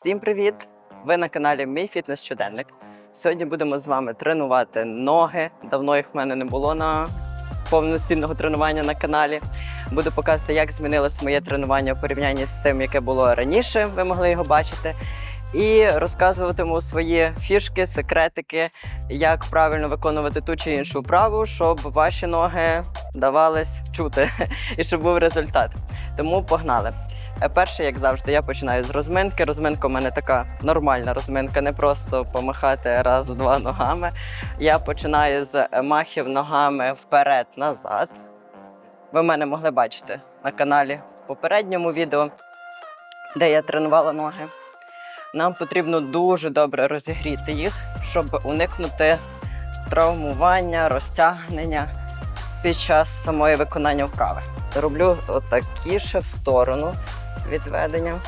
Всім привіт! Ви на каналі Мій Фітнес Щоденник. Сьогодні будемо з вами тренувати ноги. Давно їх в мене не було на повноцінного тренування на каналі. Буду показувати, як змінилось моє тренування в порівнянні з тим, яке було раніше. Ви могли його бачити. І розказуватиму свої фішки, секретики, як правильно виконувати ту чи іншу вправу, щоб ваші ноги давались чути і щоб був результат. Тому погнали. Е, Перше, як завжди, я починаю з розминки. Розминка у мене така нормальна розминка, не просто помахати раз-два ногами. Я починаю з махів ногами вперед-назад. Ви мене могли бачити на каналі в попередньому відео, де я тренувала ноги. Нам потрібно дуже добре розігріти їх, щоб уникнути травмування, розтягнення під час самої виконання вправи. Роблю отакі ще в сторону відведення.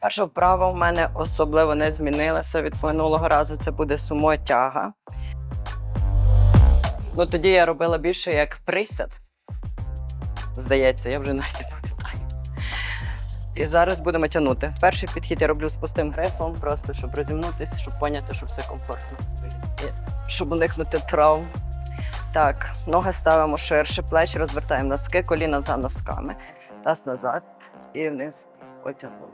Перша вправа в мене особливо не змінилася від минулого разу. Це буде сумотяга. Ну тоді я робила більше як присід. Здається, я вже навіть. І зараз будемо тягнути. Перший підхід я роблю з пустим грифом, просто щоб розімнутися, щоб поняти, що все комфортно. І щоб уникнути травм. Так, ноги ставимо ширше, плечі розвертаємо носки, коліна за носками. Таз назад і вниз потягнули.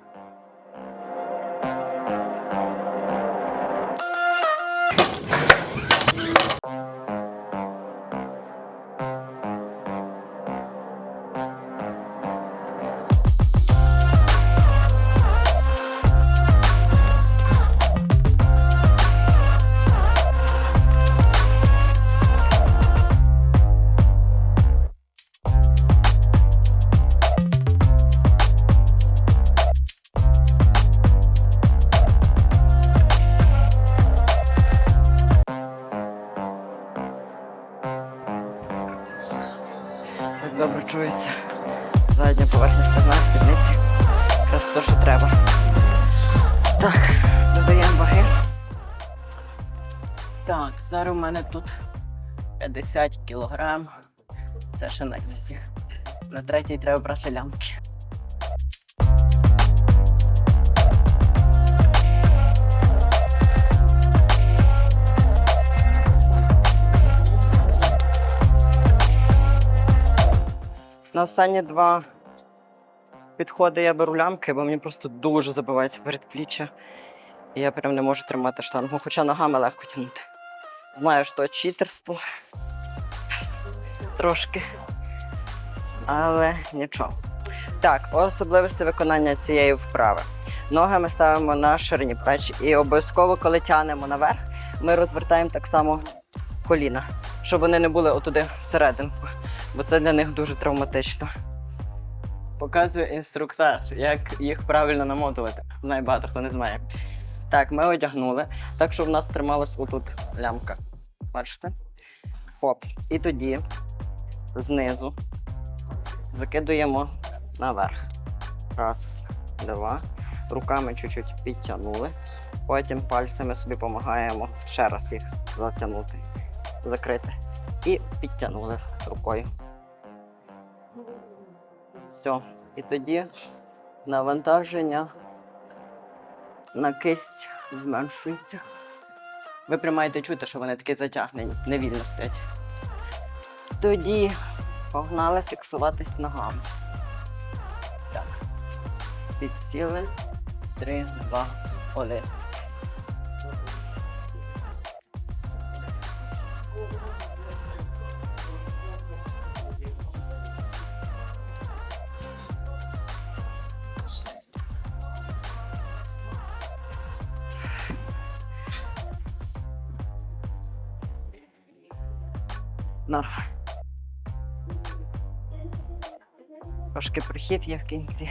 Якраз то, що треба. Так, додаємо ваги. Так, зараз у мене тут 50 кілограм. Це ще на книзі. На третій треба брати лямки. На останні два підходи я беру лямки, бо мені просто дуже забивається передпліччя. І я прям не можу тримати штангу, хоча ногами легко тягнути. Знаю, що читерство трошки. Але нічого. Так, особливості виконання цієї вправи. Ноги ми ставимо на ширині плеч і обов'язково, коли тянемо наверх, ми розвертаємо так само коліна, щоб вони не були отуди всерединку, бо це для них дуже травматично. Показую інструктаж, як їх правильно намотувати. Знає багато хто не знає. Так, ми одягнули, так щоб в нас трималась отут лямка. Бачите? Хоп. І тоді знизу закидуємо наверх. Раз, два. Руками чуть-чуть підтягнули. Потім пальцями собі допомагаємо ще раз їх затягнути, закрити. І підтягнули рукою. Все. І тоді навантаження на кисть зменшується. Ви прям маєте чути, що вони такі затягнені, невільно стоять. Тоді погнали фіксуватись ногами. Так. Підсіли. Три, два, один. Прихід є в кінці.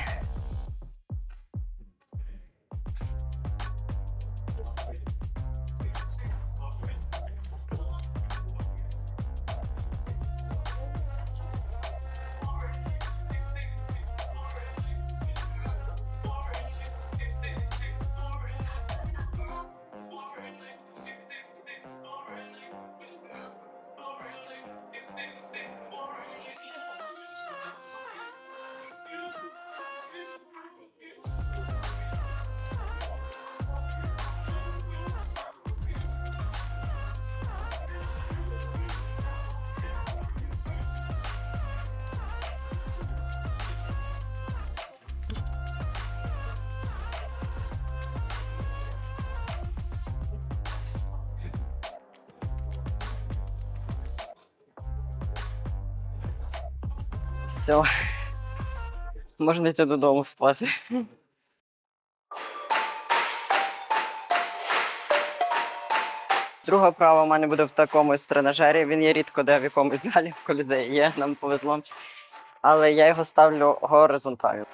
Все. Можна йти додому спати. Друга вправа в мене буде в такому ось тренажері. Він є рідко де в якомусь залі в колізеї є, нам повезло. Але я його ставлю горизонтально.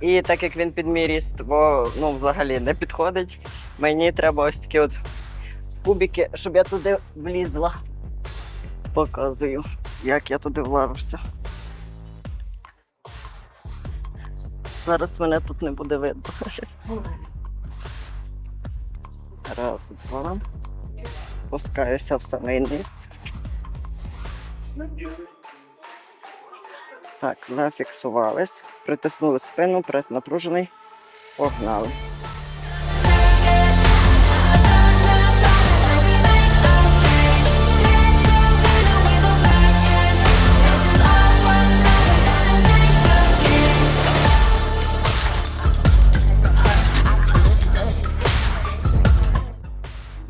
І так як він під мій ріст, бо ну, взагалі не підходить, мені треба ось такі от кубики, щоб я туди влізла. Показую, як я туди влажуся. Зараз мене тут не буде видно. Раз, два. Пускаюся в самий низ. Так, зафіксувались. Притиснули спину, прес напружений. Погнали.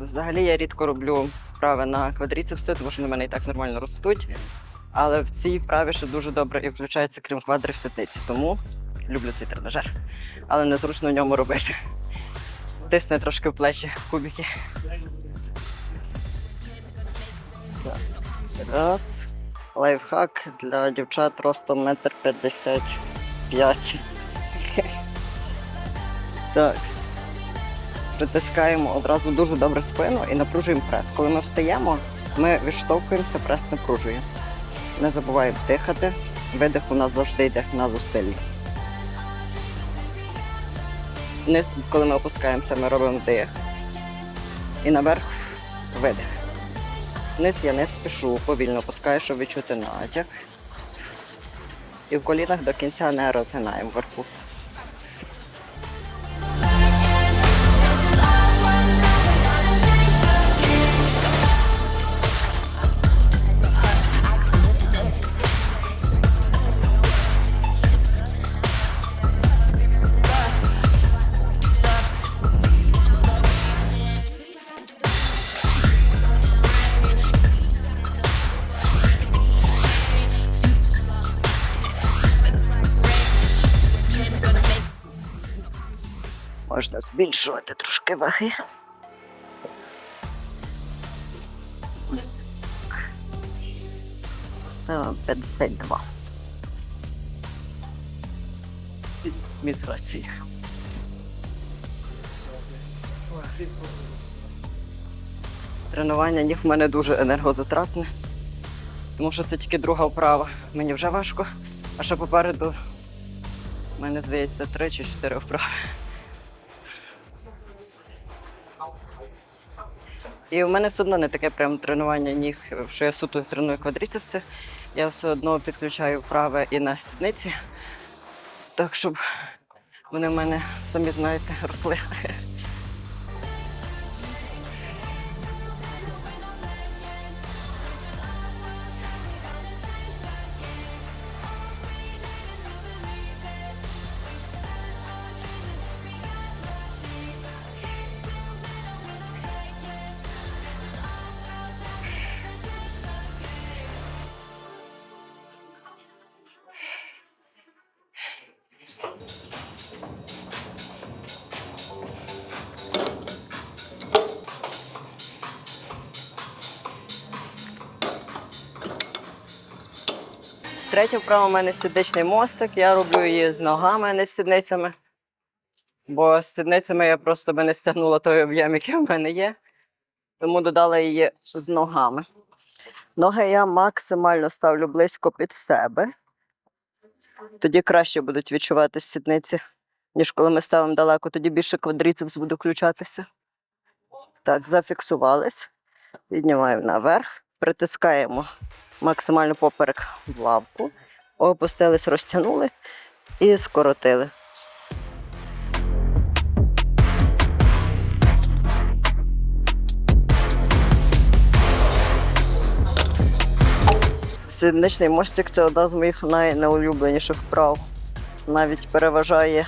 Взагалі я рідко роблю вправи на квадріцепси, тому що в мене і так нормально ростуть. Але в цій вправі ще дуже добре і включається крім квадрів ситниці. Тому люблю цей тренажер. Але незручно в ньому робити. Тисне трошки в плечі кубики. Раз. Лайфхак для дівчат ростом метр п'ятдесят п'ять. Так. Притискаємо одразу дуже добре спину і напружуємо прес. Коли ми встаємо, ми відштовхуємося, прес напружує. Не забуваємо дихати. Видих у нас завжди йде на зусилля. Вниз, коли ми опускаємося, ми робимо вдих. І наверх видих. Вниз я не спішу, повільно опускаю, щоб відчути натяг. І в колінах до кінця не розгинаємо вверху. Збільшувати трошки ваги. Ставимо 52. Міс грації. Тренування ніг в мене дуже енергозатратне, тому що це тільки друга вправа. Мені вже важко, а ще попереду в мене здається три чи чотири вправи. І в мене все одно не таке прям тренування ніг, що я суто треную квадріцепси. Я все одно підключаю праве і на сідниці, так щоб вони в мене, самі знаєте, росли. Третя вправа у мене сідничний мостик. Я роблю її з ногами, а не з сідницями. Бо з сідницями я просто би не стягнула той об'єм, який в мене є. Тому додала її з ногами. Ноги я максимально ставлю близько під себе. Тоді краще будуть відчувати сідниці, ніж коли ми ставимо далеко, тоді більше квадріцепс буде включатися. Так, зафіксувались. Піднімаємо наверх, притискаємо максимально поперек в лавку, опустились, розтягнули і скоротили. Сідничний мостик це одна з моїх найнеулюбленіших вправ. Навіть переважає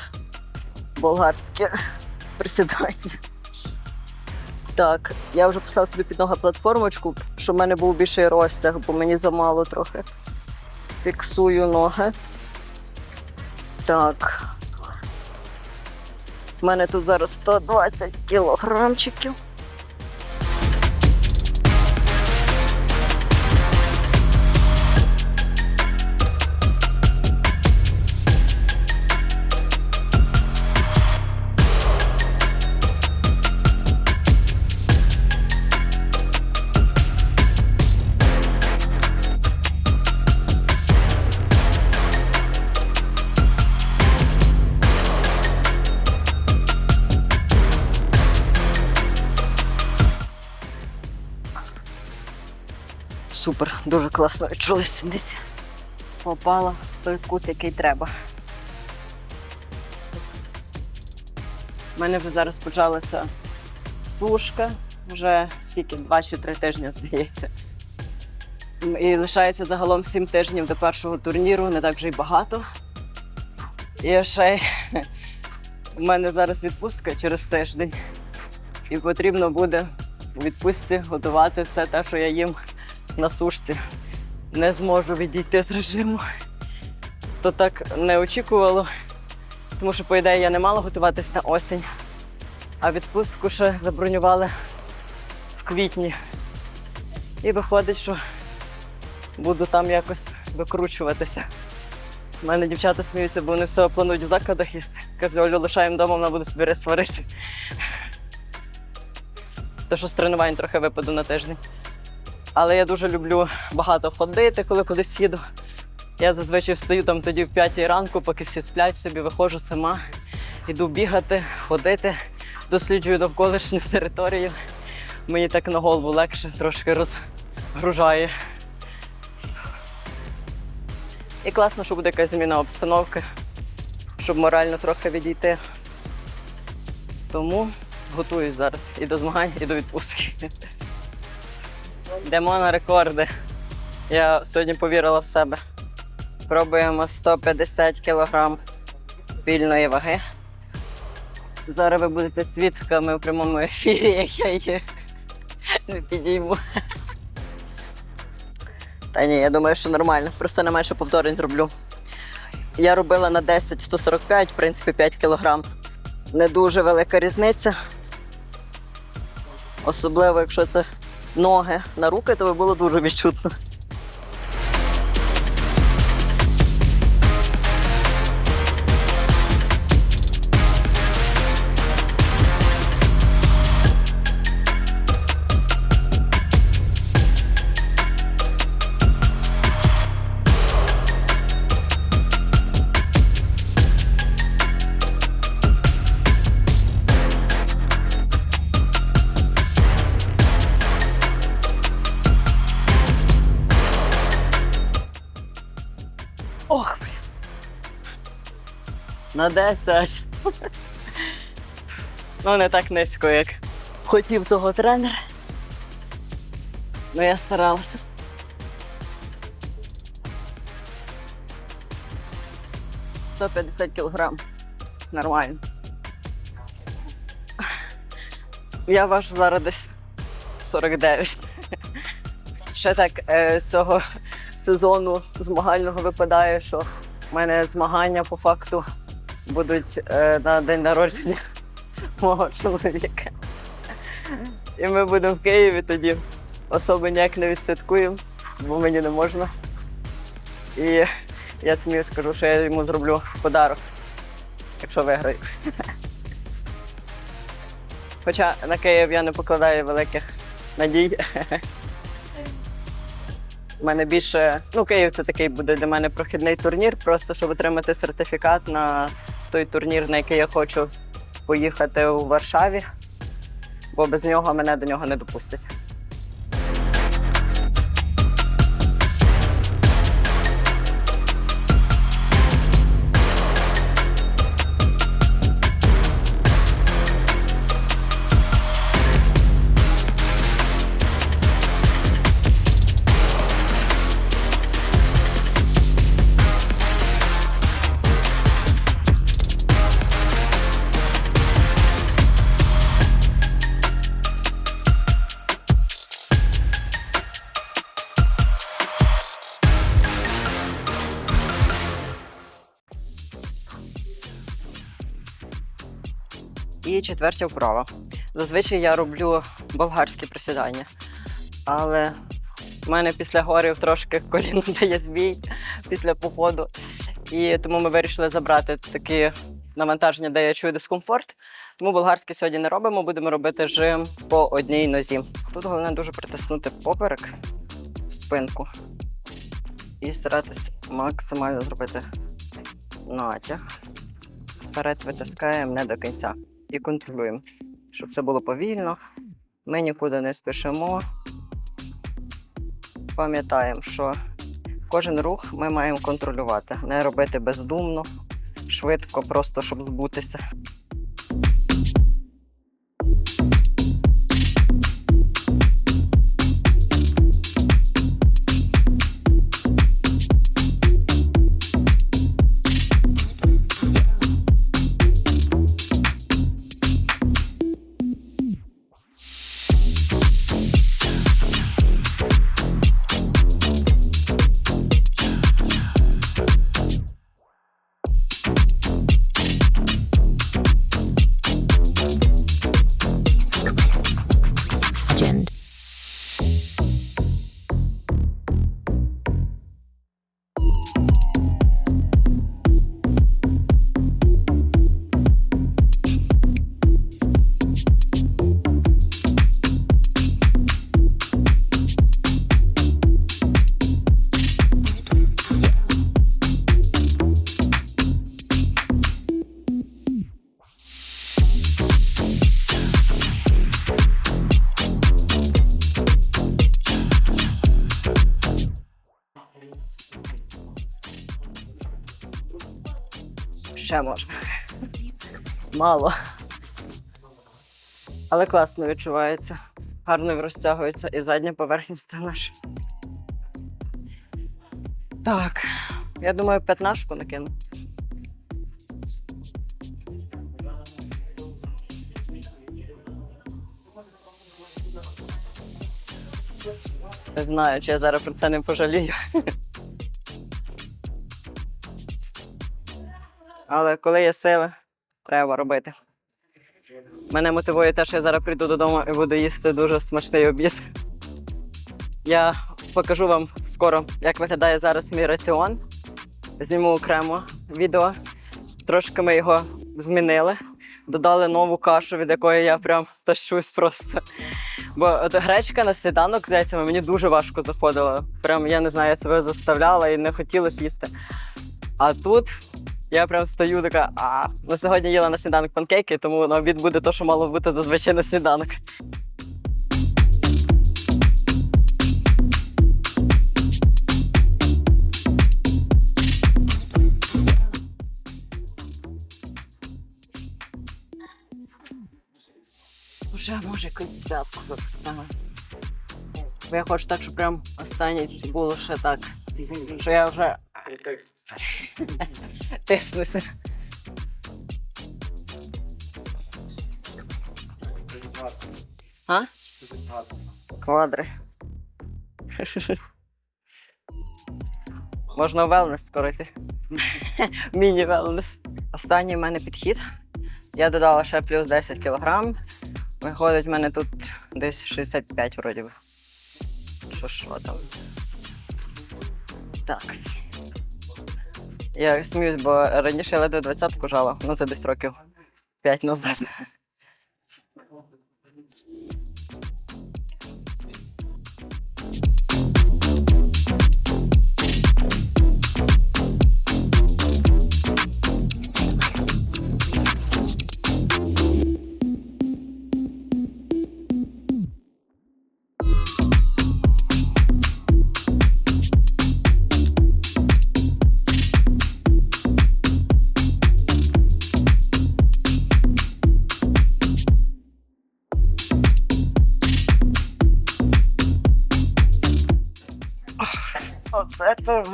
болгарське присідання. Так, я вже поставила собі під ноги платформочку, щоб в мене був більший розтяг, бо мені замало трохи. Фіксую ноги. Так. У мене тут зараз 120 кілограмчиків. Супер, дуже класно відчула сідниця. Попала в той кут, який треба. У мене вже зараз почалася сушка, вже скільки, два чи три тижні, здається. І лишається загалом сім тижнів до першого турніру, не так вже й багато. І ще у мене зараз відпустка через тиждень. І потрібно буде у відпустці готувати все те, що я їм на сушці. Не зможу відійти з режиму. То так не очікувало, тому що, по ідеї, я не мала готуватись на осінь, а відпустку ще забронювали в квітні. І виходить, що буду там якось викручуватися. У мене дівчата сміються, бо вони все планують в закладах їсти. Кажуть, Олю, лишаємо вдома, вона буде собі рис сварити. То що з тренувань трохи випаду на тиждень. Але я дуже люблю багато ходити, коли кудись їду. Я зазвичай встаю там тоді в 5 ранку, поки всі сплять собі, виходжу сама, іду бігати, ходити, досліджую довколишню територію. Мені так на голову легше, трошки розгружає. І класно, що буде якась зміна обстановки, щоб морально трохи відійти. Тому готуюсь зараз і до змагань, і до відпустки. Йдемо на рекорди. Я сьогодні повірила в себе. Пробуємо 150 кг вільної ваги. Зараз ви будете свідками у прямому ефірі, як я її не підійму. Та ні, я думаю, що нормально. Просто не менше повторень зроблю. Я робила на 10 145, в принципі, 5 кг. Не дуже велика різниця. Особливо, якщо це ноги на руки, то було дуже відчутно. На 10. ну, не так низько, як хотів того тренера. Ну, я старалася. Сто п'ятдесят кілограм. Нормально. Я важу зараз десь 49. Ще так е, цього сезону змагального випадає, що в мене змагання по факту будуть е, на день народження мого чоловіка. І ми будемо в Києві тоді. Особо ніяк не відсвяткуємо, бо мені не можна. І я смію скажу, що я йому зроблю подарок, якщо виграю. Хоча на Київ я не покладаю великих надій. У мене більше, ну, Київ це такий буде для мене прохідний турнір, просто щоб отримати сертифікат на той турнір, на який я хочу поїхати у Варшаві, бо без нього мене до нього не допустять. Четвертя вправа. Зазвичай я роблю болгарські присідання, але в мене після горів трошки коліно дає збій після походу. І тому ми вирішили забрати такі навантаження, де я чую дискомфорт. Тому болгарські сьогодні не робимо, будемо робити жим по одній нозі. Тут головне дуже притиснути поперек в спинку і старатись максимально зробити натяг. Вперед витискаємо не до кінця і контролюємо, щоб це було повільно. Ми нікуди не спішимо. Пам'ятаємо, що кожен рух ми маємо контролювати, не робити бездумно, швидко, просто щоб збутися. Ще можна. Мало. Але класно відчувається. Гарно розтягується і задня поверхність наша. Так. Я думаю, п'ятнашку накину. Не знаю, чи я зараз про це не пожалію. Але коли є сили, треба робити. Мене мотивує те, що я зараз прийду додому і буду їсти дуже смачний обід. Я покажу вам скоро, як виглядає зараз мій раціон. Зніму окремо відео. Трошки ми його змінили, додали нову кашу, від якої я прям тащусь просто. Бо от гречка на сніданок з яйцями мені дуже важко заходила. Прям я не знаю, я себе заставляла і не хотілося їсти. А тут я прям стою така, а ну сьогодні їла на сніданок панкейки, тому на обід буде те, що мало бути зазвичай на сніданок. Вже може якусь взятку випустимо. Бо я хочу так, щоб прям останнє було ще так. Що я вже тиснуся. А? Квадри. Можна велнес скоро йти. Міні-велнес. Останній в мене підхід. Я додала ще плюс 10 кг. Виходить, в мене тут десь 65 вроді. Що що там? Такс. Я сміюсь, бо раніше я ледве двадцятку жала, ну це десь років 5 назад.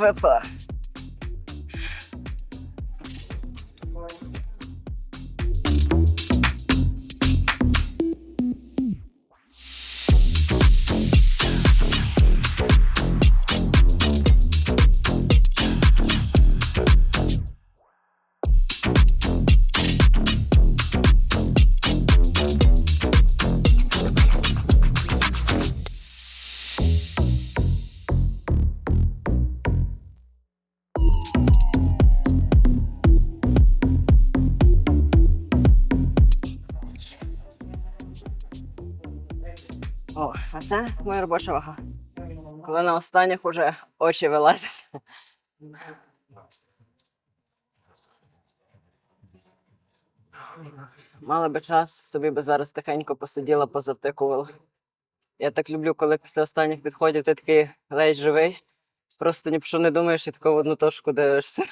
Оце це моя робоча вага. Коли на останніх уже очі вилазять. Мала би час, собі би зараз тихенько посиділа, позавтикувала. Я так люблю, коли після останніх підходів ти такий ледь живий. Просто ні про що не думаєш і таку в одну точку дивишся.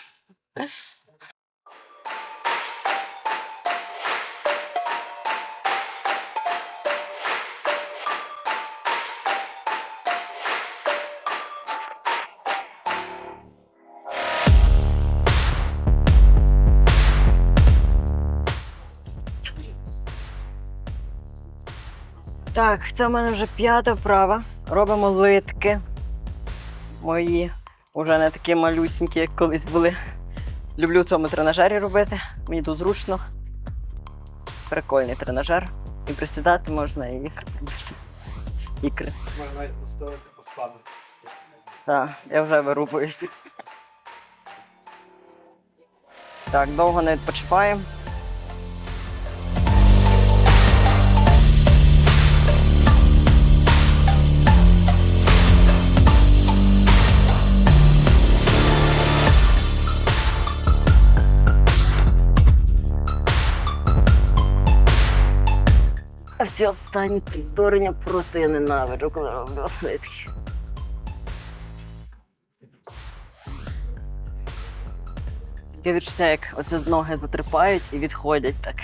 Так, це в мене вже п'ята вправа. Робимо литки. Мої вже не такі малюсінькі, як колись були. Люблю в цьому тренажері робити. Мені тут зручно. Прикольний тренажер. І присідати можна, і ікри. Ікри. Можна навіть поставити по. Так, я вже вирубуюсь. Так, довго не відпочиваємо. Ці останні повторення просто я ненавиджу, коли роблю атлетики. Таке відчуття, як оце ноги затрипають і відходять так.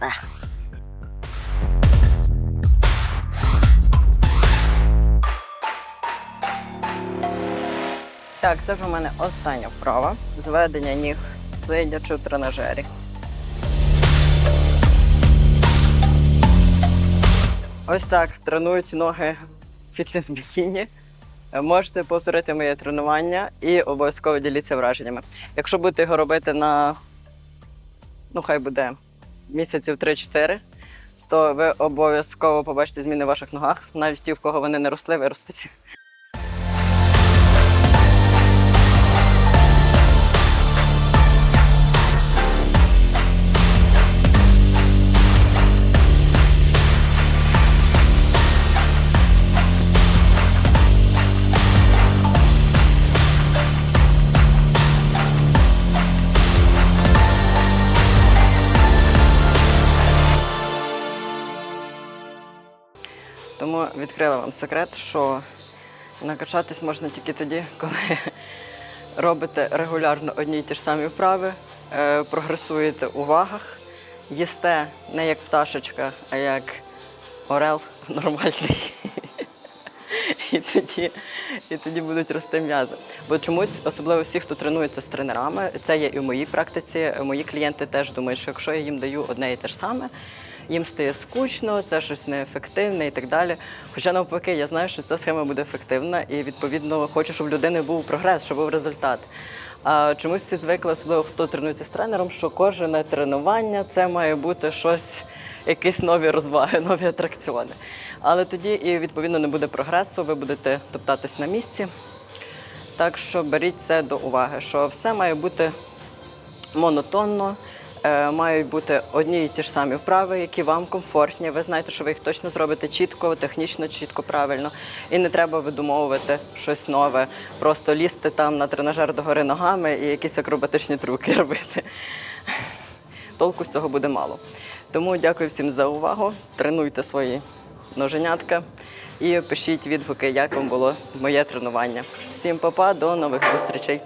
Ах. Так, це вже в мене остання вправа. Зведення ніг сидячи в тренажері. Ось так тренують ноги в фітнес-бікіні. Е, Можете повторити моє тренування і обов'язково діліться враженнями. Якщо будете його робити на ну хай буде місяців 3-4, то ви обов'язково побачите зміни в ваших ногах. Навіть ті, в кого вони не росли, виростуть. Відкрила вам секрет, що накачатись можна тільки тоді, коли робите регулярно одні й ті ж самі вправи, е, прогресуєте у вагах, їсте не як пташечка, а як орел нормальний. І тоді, і тоді будуть рости м'язи. Бо чомусь, особливо всі, хто тренується з тренерами, це є і в моїй практиці. Мої клієнти теж думають, що якщо я їм даю одне і те ж саме, їм стає скучно, це щось неефективне і так далі. Хоча навпаки, я знаю, що ця схема буде ефективна, і відповідно хочу, щоб в людини був прогрес, щоб був результат. А чомусь всі звикли, особливо хто тренується з тренером, що кожне тренування це має бути щось якісь нові розваги, нові атракціони. Але тоді і відповідно не буде прогресу, ви будете топтатись на місці. Так що беріть це до уваги, що все має бути монотонно, мають бути одні і ті ж самі вправи, які вам комфортні. Ви знаєте, що ви їх точно зробите чітко, технічно, чітко, правильно. І не треба видумовувати щось нове, просто лізти там на тренажер догори ногами і якісь акробатичні трюки робити. Толку з цього буде мало. Тому дякую всім за увагу. Тренуйте свої ноженятка і пишіть відгуки, як вам було моє тренування. Всім па-па, до нових зустрічей!